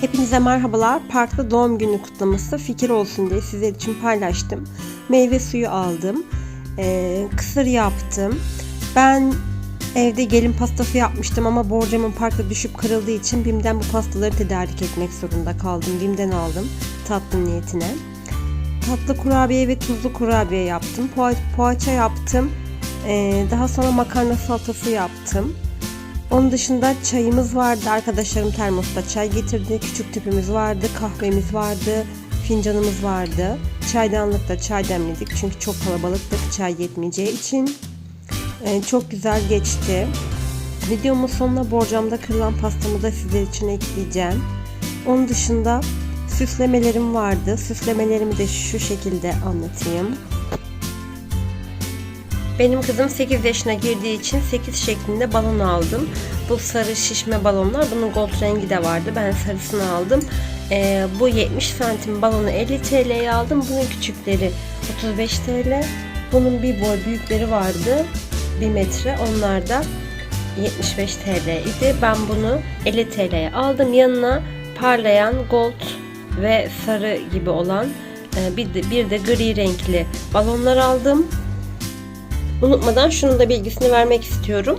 Hepinize merhabalar. Parkta doğum günü kutlaması fikir olsun diye sizler için paylaştım. Meyve suyu aldım. Ee, kısır yaptım. Ben evde gelin pastası yapmıştım ama borcamın parkta düşüp kırıldığı için BİM'den bu pastaları tedarik etmek zorunda kaldım. BİM'den aldım tatlı niyetine. Tatlı kurabiye ve tuzlu kurabiye yaptım. Poğa- poğaça yaptım. Ee, daha sonra makarna salatası yaptım. Onun dışında çayımız vardı. Arkadaşlarım termosta çay getirdi. Küçük tüpümüz vardı. Kahvemiz vardı. Fincanımız vardı. Çaydanlıkta çay demledik. Çünkü çok kalabalıktık çay yetmeyeceği için. Ee, çok güzel geçti. Videomun sonuna borcamda kırılan pastamı da sizler için ekleyeceğim. Onun dışında süslemelerim vardı. Süslemelerimi de şu şekilde anlatayım. Benim kızım 8 yaşına girdiği için 8 şeklinde balon aldım. Bu sarı şişme balonlar. Bunun gold rengi de vardı. Ben sarısını aldım. Ee, bu 70 santim balonu 50 TL'ye aldım. Bunun küçükleri 35 TL. Bunun bir boy büyükleri vardı. 1 metre. Onlar da 75 TL idi. Ben bunu 50 TL'ye aldım. Yanına parlayan gold ve sarı gibi olan e, bir de, bir de gri renkli balonlar aldım. Unutmadan şunu da bilgisini vermek istiyorum.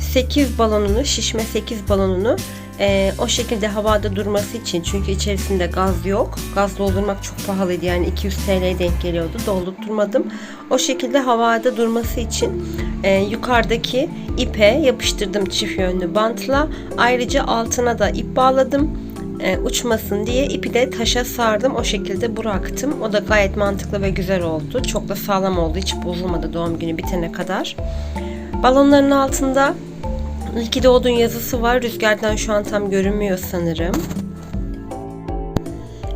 8 balonunu, şişme 8 balonunu e, o şekilde havada durması için çünkü içerisinde gaz yok. Gaz doldurmak çok pahalıydı yani 200 TL'ye denk geliyordu. Doldurtmadım. O şekilde havada durması için e, yukarıdaki ipe yapıştırdım çift yönlü bantla. Ayrıca altına da ip bağladım e, uçmasın diye ipi de taşa sardım. O şekilde bıraktım. O da gayet mantıklı ve güzel oldu. Çok da sağlam oldu. Hiç bozulmadı doğum günü bitene kadar. Balonların altında İyi ki doğdun yazısı var. Rüzgardan şu an tam görünmüyor sanırım.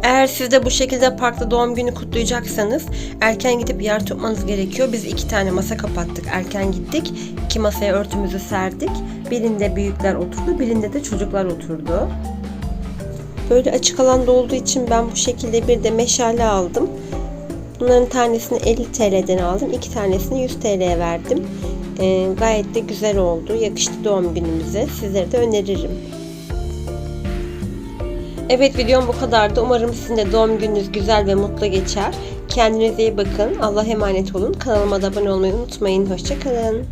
Eğer siz de bu şekilde parkta doğum günü kutlayacaksanız erken gidip yer tutmanız gerekiyor. Biz iki tane masa kapattık. Erken gittik. İki masaya örtümüzü serdik. Birinde büyükler oturdu, birinde de çocuklar oturdu. Böyle açık alanda olduğu için ben bu şekilde bir de meşale aldım. Bunların tanesini 50 TL'den aldım. iki tanesini 100 TL'ye verdim. Ee, gayet de güzel oldu. Yakıştı doğum günümüze. Sizlere de öneririm. Evet videom bu kadardı. Umarım sizin de doğum gününüz güzel ve mutlu geçer. Kendinize iyi bakın. Allah'a emanet olun. Kanalıma da abone olmayı unutmayın. Hoşçakalın.